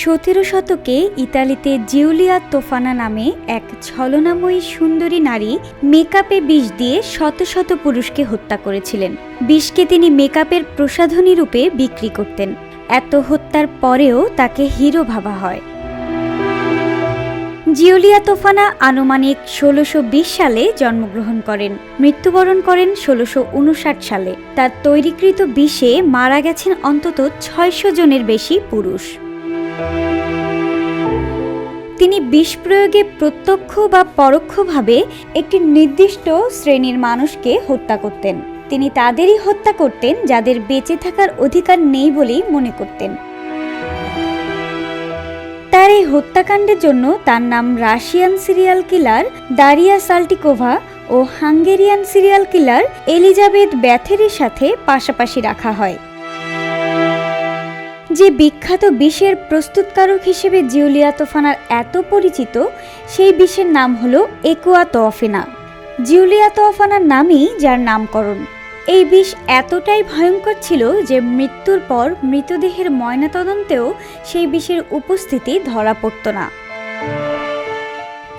সতেরো শতকে ইতালিতে জিউলিয়া তোফানা নামে এক ছলনাময়ী সুন্দরী নারী মেকআপে বিষ দিয়ে শত শত পুরুষকে হত্যা করেছিলেন। বিষকে তিনি মেকআপের প্রসাধনী রূপে বিক্রি করতেন। এত হত্যার পরেও তাকে হিরো ভাবা হয়। জিওলিয়া তোফানা আনুমানিক ষোলোশো সালে জন্মগ্রহণ করেন। মৃত্যুবরণ করেন ষোলোশো সালে। তার তৈরিকৃত বিষে মারা গেছেন অন্তত ছয়শো জনের বেশি পুরুষ। তিনি বিষ প্রয়োগে প্রত্যক্ষ বা পরোক্ষভাবে একটি নির্দিষ্ট শ্রেণির মানুষকে হত্যা করতেন। তিনি তাদেরই হত্যা করতেন, যাদের বেঁচে থাকার অধিকার নেই বলেই মনে করতেন। তার এই হত্যাকাণ্ডের জন্য তার নাম Russian serial killer Darya Saltykova ও হাঙ্গেরিয়ান সিরিয়াল কিলার এলিজাবেথ ব্যাথেরির সাথে পাশাপাশি রাখা হয়। যে বিখ্যাত বিষের প্রস্তুতকারক হিসেবে জিউলিয়া তোফানার এত পরিচিত, সেই বিষের নাম হলো একুয়া তোফেনা জিউলিয়া তোফানার নামই যার নামকরণ। এই বিষ এতটাই ভয়ঙ্কর ছিল যে মৃত্যুর পর মৃতদেহের ময়নাতদন্তেও সেই বিষের উপস্থিতি ধরা পড়ত না।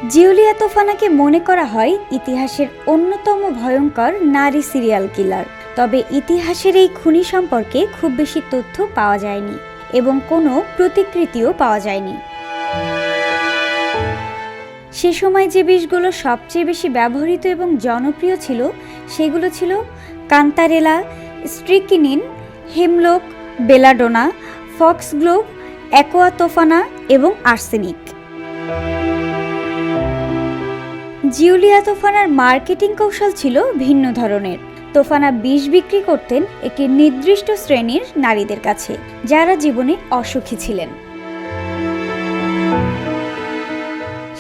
জিউলিয়া তোফানাকে মনে করা হয় ইতিহাসের অন্যতম ভয়ঙ্কর নারী সিরিয়াল কিলার। তবে ইতিহাসের এই খুনি সম্পর্কে খুব বেশি তথ্য পাওয়া যায়নি। এবং কোনো প্রতিকৃতিও পাওয়া যায়নি। সে সময় যে বিষগুলো সবচেয়ে বেশি ব্যবহৃত এবং জনপ্রিয় ছিল, সেগুলো ছিল কান্তারেলা, স্ট্রিকিনিন, হেমলোক, বেলাডোনা, ফক্সগ্লোভ, অ্যাকোয়াতোফানা এবং আর্সেনিক। জিউলিয়া তোফানার মার্কেটিং কৌশল ছিল ভিন্ন ধরনের। তোফানা বিষ বিক্রি করতেন একটি নির্দিষ্ট শ্রেণির নারীদের কাছে, যারা জীবনে অসুখী ছিলেন।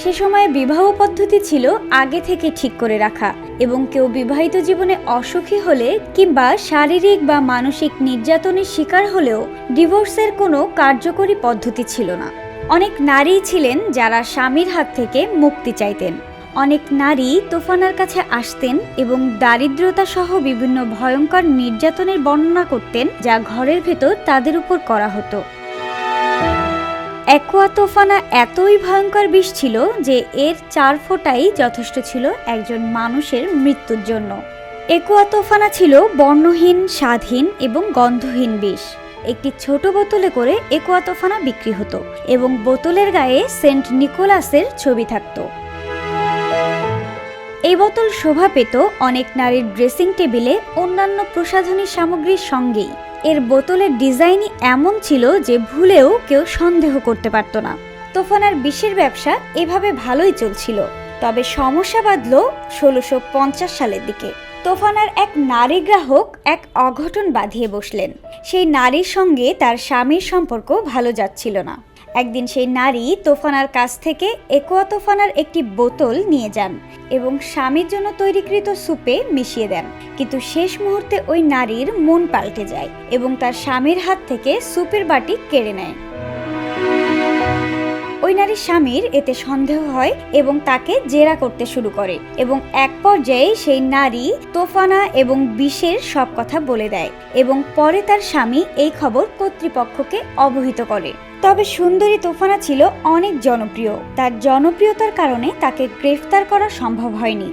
সে সময় বিবাহ পদ্ধতি ছিল আগে থেকে ঠিক করে রাখা এবং কেউ বিবাহিত জীবনে অসুখী হলে কিংবা শারীরিক বা মানসিক নির্যাতনের শিকার হলেও ডিভোর্সের কোনো কার্যকরী পদ্ধতি ছিল না। অনেক নারী ছিলেন যারা স্বামীর হাত থেকে মুক্তি চাইতেন। অনেক নারী তোফানার কাছে আসতেন এবং দারিদ্রতা সহ বিভিন্ন ভয়ঙ্কর নির্যাতনের বর্ণনা করতেন যা ঘরের ভেতর তাদের উপর করা হতো। অ্যাকোয়া তোফানা এতই ভয়ঙ্কর বিষ ছিল যে এর চার ফোঁটাই যথেষ্ট ছিল একজন মানুষের মৃত্যুর জন্য। একুয়া তোফানা ছিল বর্ণহীন, স্বাধীন এবং গন্ধহীন বিষ। একটি ছোট বোতলে করে একুয়া তোফানা বিক্রি হতো এবং বোতলের গায়ে সেন্ট নিকোলাসের ছবি থাকতো। এই বোতল শোভা পেত অনেক নারীর ড্রেসিং টেবিলে অন্যান্য প্রসাধনী সামগ্রীর সঙ্গেই। এর বোতলের ডিজাইনই এমন ছিল যে ভুলেও কেউ সন্দেহ করতে পারত না। তোফানার বিষের ব্যবসা এভাবে ভালোই চলছিল। তবে সমস্যা বাঁধল ষোলোশো সালের দিকে। তোফানার এক নারী গ্রাহক এক অঘটন বাঁধিয়ে বসলেন। সেই নারীর সঙ্গে তার স্বামীর সম্পর্ক ভালো যাচ্ছিল না। একদিন সেই নারী তোফানার কাছ থেকে একোয়া তোফানার একটি বোতল নিয়ে যান এবং স্বামীর জন্য তৈরিকৃত সুপে মিশিয়ে দেন। কিন্তু শেষ মুহূর্তে ওই নারীর মন পাল্টে যায় এবং তার স্বামীর হাত থেকে সুপের বাটি কেড়ে নেয়। ওই নারীর স্বামীর এতে সন্দেহ হয় এবং তাকে জেরা করতে শুরু করে এবং এক পর্যায়ে সেই নারী তোফানা এবং বিষের সব কথা বলে দেয় এবং পরে তার স্বামী এই খবর কর্তৃপক্ষকে অবহিত করে। তবে সুন্দরী তোফানা ছিল অনেক জনপ্রিয়। তার জনপ্রিয়তার কারণে তাকে গ্রেফতার করা সম্ভব হয়নি।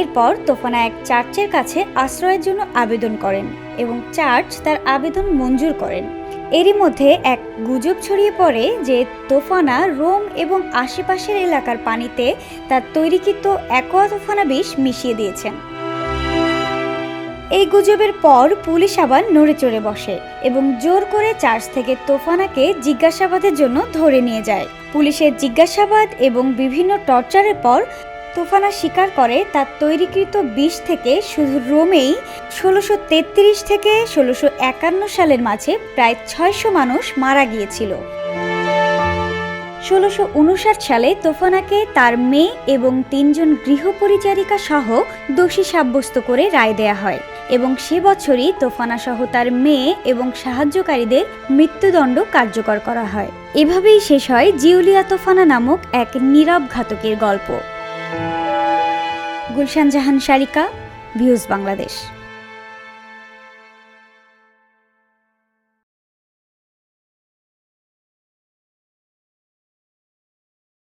এরপর তোফানা এক চার্চের কাছে আশ্রয়ের জন্য আবেদন করেন এবং চার্চ তার আবেদন মঞ্জুর করেন। এরই মধ্যে এক গুজব ছড়িয়ে পড়ে যে তোফানা রোম এবং আশেপাশের এলাকার পানিতে তার তৈরিকৃত অ্যাকোয়া তোফানা বিষ মিশিয়ে দিয়েছেন। এই গুজবের পর পুলিশ আবার নড়ে চড়ে বসে এবং জোর করে চার্চ থেকে তোফানাকে জিজ্ঞাসাবাদের জন্য ধরে নিয়ে যায়। পুলিশের জিজ্ঞাসাবাদ এবং বিভিন্ন টর্চারের পর তোফানা স্বীকার করে, তার তৈরিকৃত বিষ থেকে শুধু রোমেই ষোলোশো তেত্রিশ থেকে ষোলোশো একান্ন সালের মাঝে প্রায় ছয়শো মানুষ মারা গিয়েছিল। ষোলোশো সালে তোফানাকে তার মেয়ে এবং তিনজন গৃহপরিচারিকা সহ দোষী সাব্যস্ত করে রায় দেয়া হয় এবং সে বছরই তোফানা সহ তার মেয়ে এবং সাহায্যকারীদের মৃত্যুদণ্ড কার্যকর করা হয়। এভাবেই শেষ হয় জিউলিয়া তোফানা নামক এক নীরব ঘাতকের গল্প। গুলশান জাহান শারিকা ভিউজ বাংলাদেশ।